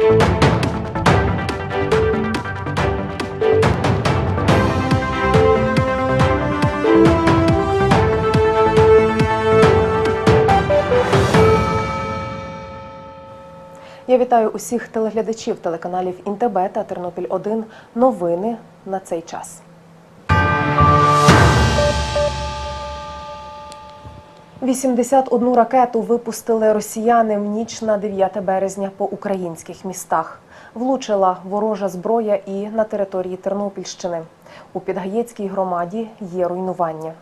Я вітаю усіх телеглядачів телеканалів Інтебе та Тернопіль 1 Новини на цей час. «81 ракету випустили росіяни в ніч на 9 березня по українських містах. Влучила ворожа зброя і на території Тернопільщини. У Підгаєцькій громаді є руйнування.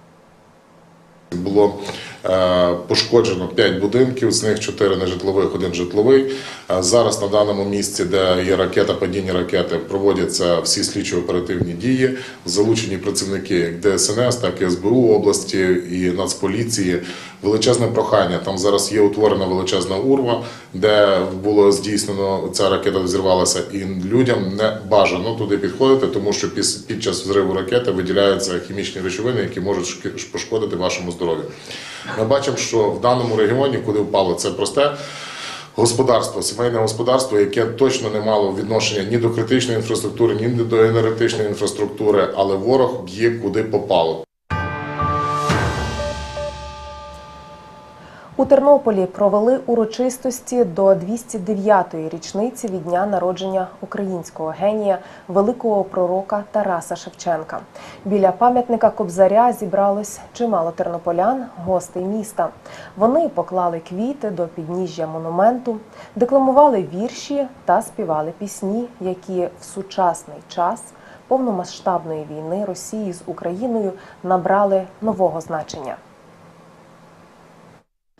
Було е, пошкоджено 5 будинків, з них 4 нежитлових, один житловий. Е, Зараз на даному місці, де є ракета, падіння ракети, проводяться всі слідчо-оперативні дії. Залучені працівники як ДСНС, так і СБУ області і Нацполіції. Величезне прохання. Там зараз є утворена величезна урва, де було здійснено ця ракета взірвалася, і людям не бажано туди підходити, тому що під час взриву ракети виділяються хімічні речовини, які можуть пошкодити вашому здоров'ю. Ми бачимо, що в даному регіоні, куди впало це просте. Господарство, сімейне господарство, яке точно не мало відношення ні до критичної інфраструктури, ні до енергетичної інфраструктури, але ворог б'є куди попало. У Тернополі провели урочистості до 209-ї річниці від дня народження українського генія, великого пророка Тараса Шевченка. Біля пам'ятника Кобзаря зібралось чимало тернополян, гостей міста. Вони поклали квіти до підніжжя монументу, декламували вірші та співали пісні, які в сучасний час повномасштабної війни Росії з Україною набрали нового значення.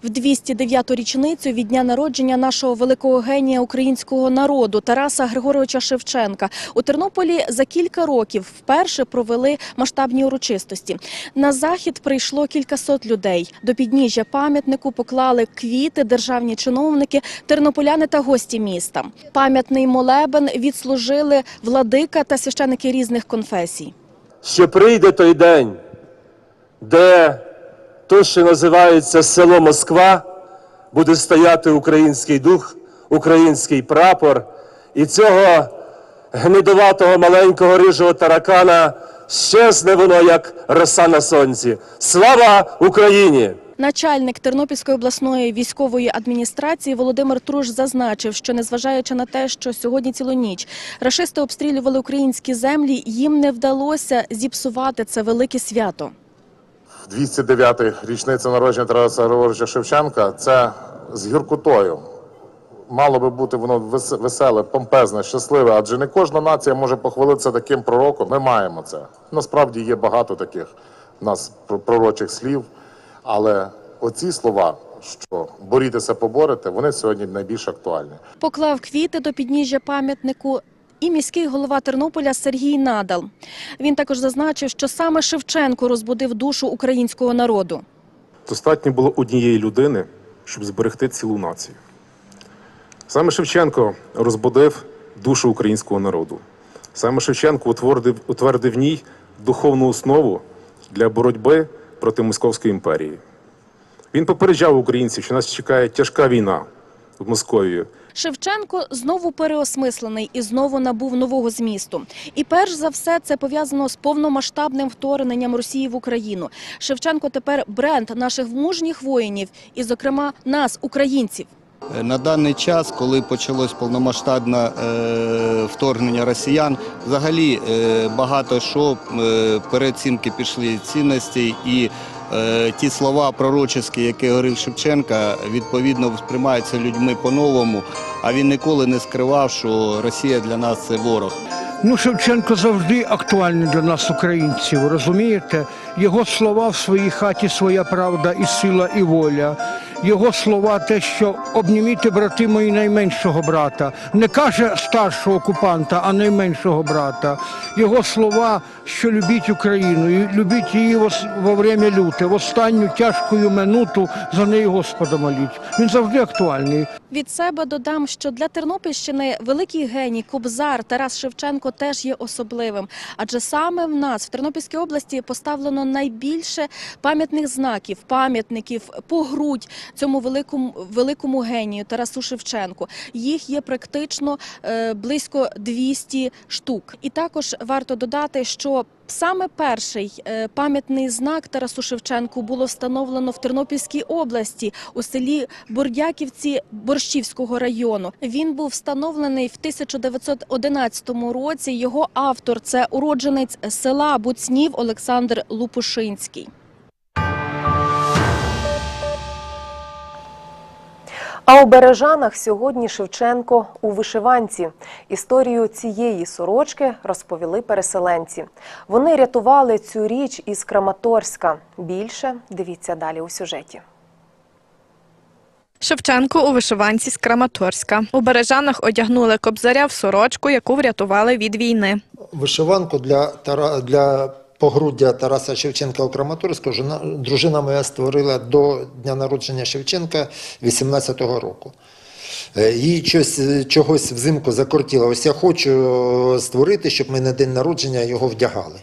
В 209-ту річницю від дня народження нашого великого генія українського народу Тараса Григоровича Шевченка у Тернополі за кілька років вперше провели масштабні урочистості. На захід прийшло кількасот людей. До підніжжя пам'ятнику поклали квіти, державні чиновники, тернополяни та гості міста. Пам'ятний молебен відслужили владика та священики різних конфесій. Ще прийде той день, де то, що називається село Москва, буде стояти український дух, український прапор, і цього гнидуватого маленького рижого таракана щезне воно, як роса на сонці. Слава Україні! Начальник Тернопільської обласної військової адміністрації Володимир Труш зазначив, що незважаючи на те, що сьогодні цілу ніч рашисти обстрілювали українські землі, їм не вдалося зіпсувати це велике свято. 209 річниця народження Тараса Григоровича Шевченка це з гіркотою. Мало би бути воно вес- веселе, помпезне, щасливе, адже не кожна нація може похвалитися таким пророком. Ми маємо це. Насправді є багато таких в нас пророчих слів, але оці слова, що борітеся, поборете, вони сьогодні найбільш актуальні. Поклав квіти до підніжжя пам'ятнику. І міський голова Тернополя Сергій Надал. Він також зазначив, що саме Шевченко розбудив душу українського народу. Достатньо було однієї людини, щоб зберегти цілу націю. Саме Шевченко розбудив душу українського народу. Саме Шевченко утвердив, в ній духовну основу для боротьби проти Московської імперії. Він попереджав українців, що нас чекає тяжка війна з Московією. Шевченко знову переосмислений і знову набув нового змісту. І перш за все це пов'язано з повномасштабним вторгненням Росії в Україну. Шевченко тепер бренд наших мужніх воїнів, і, зокрема, нас, українців. На даний час, коли почалось повномасштабне е, вторгнення росіян, взагалі е, багато що е, переоцінки пішли цінностей і е, ті слова пророчески, які говорив Шевченка, відповідно сприймаються людьми по-новому. А він ніколи не скривав, що Росія для нас це ворог. Ну, Шевченко завжди актуальний для нас, українців, розумієте? Його слова в своїй хаті своя правда і сила, і воля. Його слова те, що обніміте брати мої найменшого брата. Не каже старшого окупанта, а найменшого брата. Його слова, що любіть Україну, і любіть її во, время люте, в останню тяжкою минуту за неї Господа моліть. Він завжди актуальний. Від себе додам, що для Тернопільщини великий геній Кобзар Тарас Шевченко теж є особливим. Адже саме в нас в Тернопільській області поставлено найбільше пам'ятних знаків, пам'ятників, погрудь цьому великому великому генію Тарасу Шевченку. Їх є практично е, близько 200 штук. І також варто додати, що саме перший е, пам'ятний знак Тарасу Шевченку було встановлено в Тернопільській області у селі Бордяківці Борщівського району. Він був встановлений в 1911 році. Його автор це уродженець села Буцнів Олександр Лупушинський. А у Бережанах сьогодні Шевченко у вишиванці. Історію цієї сорочки розповіли переселенці. Вони рятували цю річ із Краматорська. Більше дивіться далі у сюжеті. Шевченко у вишиванці з Краматорська. У Бережанах одягнули кобзаря в сорочку, яку врятували від війни. Вишиванку для, Тара, для погруддя Тараса Шевченка у Краматорську дружина моя створила до дня народження Шевченка 18-го року. Е, Їй щось, е, чогось взимку закортіло. Ось я хочу е, створити, щоб ми на день народження його вдягали.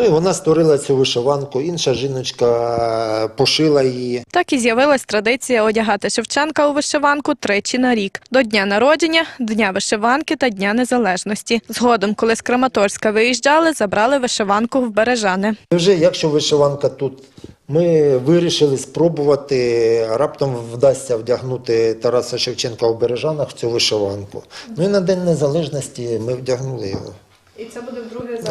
Ну і вона створила цю вишиванку, інша жіночка е, пошила її. Так і з'явилась традиція одягати Шевченка у вишиванку тричі на рік до дня народження, дня вишиванки та дня незалежності. Згодом, коли з Краматорська виїжджали, забрали вишиванку в Бережани. Вже якщо вишиванка тут, ми вирішили спробувати, раптом вдасться вдягнути Тараса Шевченка у Бережанах в цю вишиванку. Ну і на День Незалежності ми вдягнули його. І це буде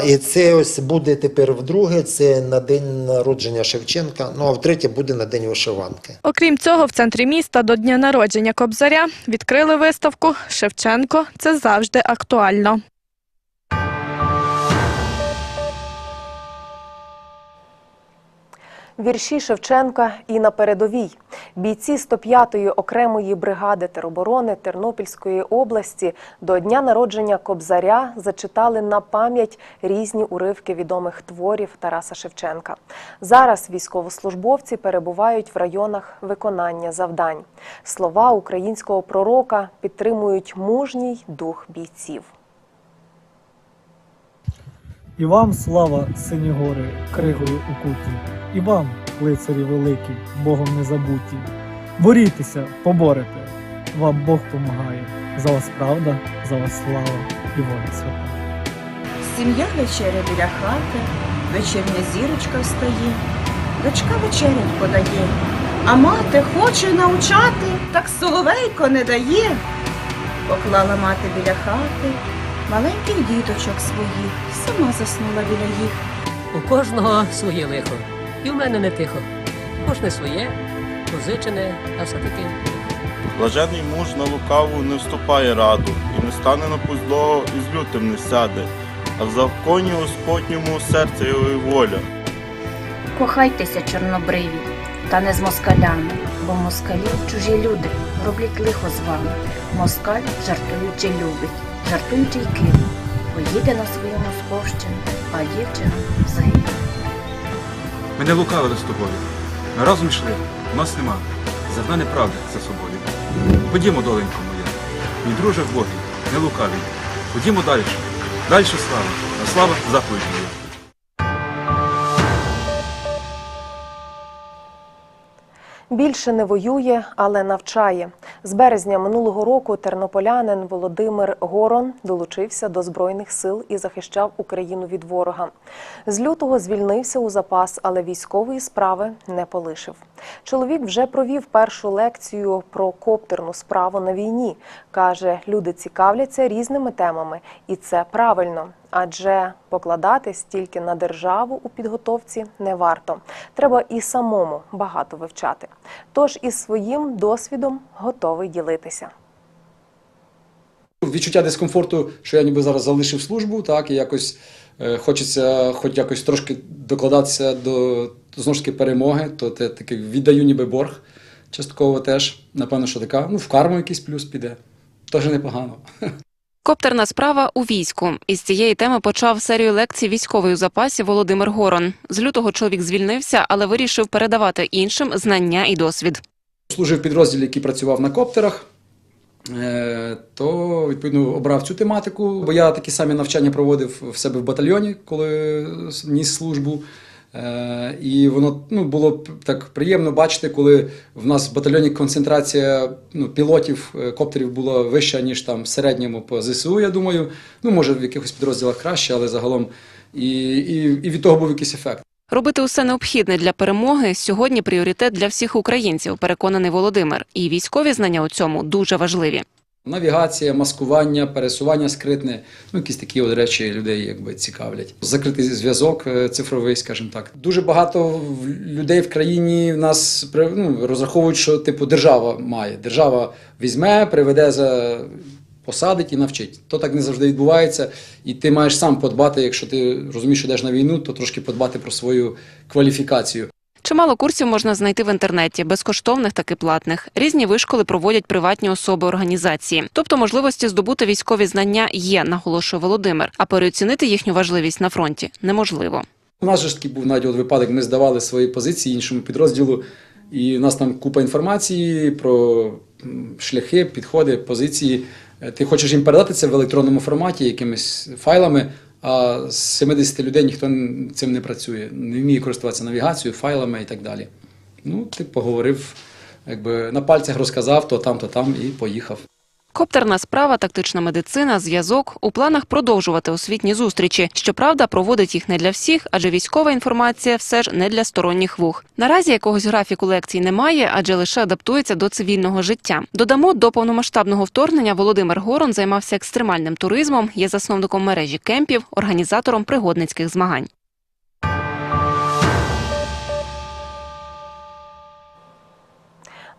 І це ось буде тепер вдруге, це на день народження Шевченка, ну а втретє буде на день вишиванки. Окрім цього, в центрі міста до дня народження Кобзаря відкрили виставку Шевченко це завжди актуально. Вірші Шевченка і на передовій. Бійці 105-ї окремої бригади тероборони Тернопільської області до дня народження Кобзаря зачитали на пам'ять різні уривки відомих творів Тараса Шевченка. Зараз військовослужбовці перебувають в районах виконання завдань. Слова українського пророка підтримують мужній дух бійців. І вам слава, сині гори, кригою укуті, і вам, лицарі великі, Богом не забуті. Борітеся, поборете, вам Бог помагає. За вас правда, за вас слава і воля свята. Сім'я вечеря біля хати, вечірня зірочка встає, дочка вечерять подає, а мати хоче навчати, так соловейко не дає. Поклала мати біля хати маленьких діточок своїх, сама заснула біля їх. У кожного своє лихо, і в мене не тихо. Кожне своє, позичене, а все-таки Блажений муж на лукаву не вступає раду, і не стане на путь злого, і з лютим не сяде, а в законі Господньому серце його і воля. Кохайтеся, чорнобриві, та не з москалями, бо москалі чужі люди роблять лихо з вами. Москаль жартуючи любить, жартуючи й поїде на свою московщину, а дівчина загине. Ми не лукавили з тобою. Ми разом йшли, нас нема. Зерна неправди за собою. Ходімо, доленько моя. Мій друже в Богі, не лукавий. Ходімо далі. Далі слава, а слава заповідь Більше не воює, але навчає. З березня минулого року тернополянин Володимир Горон долучився до збройних сил і захищав Україну від ворога. З лютого звільнився у запас, але військової справи не полишив. Чоловік вже провів першу лекцію про коптерну справу на війні. каже, люди цікавляться різними темами, і це правильно. Адже покладатись тільки на державу у підготовці не варто. Треба і самому багато вивчати. Тож із своїм досвідом готовий ділитися. Відчуття дискомфорту, що я ніби зараз залишив службу, так, і якось е, хочеться хоч якось трошки докладатися до знову ж таки перемоги, то те таки віддаю ніби борг частково теж. Напевно, що така, ну, в карму якийсь плюс піде. Теж непогано. Коптерна справа у війську. Із цієї теми почав серію лекцій військовий у запасі Володимир Горон. З лютого чоловік звільнився, але вирішив передавати іншим знання і досвід. Служив в підрозділі, який працював на коптерах. е, То відповідно обрав цю тематику, бо я такі самі навчання проводив в себе в батальйоні, коли ніс службу. Е, І воно ну, було так приємно бачити, коли в нас в батальйоні концентрація ну, пілотів е, коптерів була вища, ніж там в середньому по ЗСУ, я думаю. Ну, може, в якихось підрозділах краще, але загалом і, і, і від того був якийсь ефект. Робити усе необхідне для перемоги сьогодні пріоритет для всіх українців, переконаний Володимир. І військові знання у цьому дуже важливі. Навігація, маскування, пересування скритне, ну якісь такі от речі людей якби цікавлять. Закритий зв'язок е, цифровий, скажімо так. Дуже багато людей в країні в нас ну, розраховують, що типу держава має. Держава візьме, приведе за посадить і навчить. То так не завжди відбувається, і ти маєш сам подбати, якщо ти розумієш, що йдеш на війну, то трошки подбати про свою кваліфікацію. Чимало курсів можна знайти в інтернеті, безкоштовних так і платних. Різні вишколи проводять приватні особи організації. Тобто можливості здобути військові знання є, наголошує Володимир. А переоцінити їхню важливість на фронті неможливо. У нас ж такий був навіть от випадок, ми здавали свої позиції іншому підрозділу, і в нас там купа інформації про шляхи, підходи, позиції. Е, Ти хочеш їм передати це в електронному форматі, якимись файлами, а з 70 людей ніхто цим не працює, не вміє користуватися навігацією, файлами і так далі. Ну, ти поговорив, якби на пальцях розказав, то там, то там, і поїхав. Коптерна справа, тактична медицина, зв'язок у планах продовжувати освітні зустрічі. Щоправда, проводить їх не для всіх, адже військова інформація все ж не для сторонніх вух. Наразі якогось графіку лекцій немає, адже лише адаптується до цивільного життя. Додамо, до повномасштабного вторгнення Володимир Горон займався екстремальним туризмом, є засновником мережі кемпів, організатором пригодницьких змагань.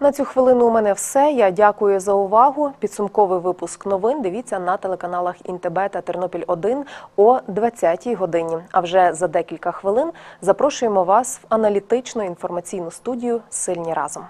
На цю хвилину у мене все. Я дякую за увагу. Підсумковий випуск новин дивіться на телеканалах ІНТБ та Тернопіль 1 о 20-й годині. А вже за декілька хвилин запрошуємо вас в аналітичну інформаційну студію Сильні разом.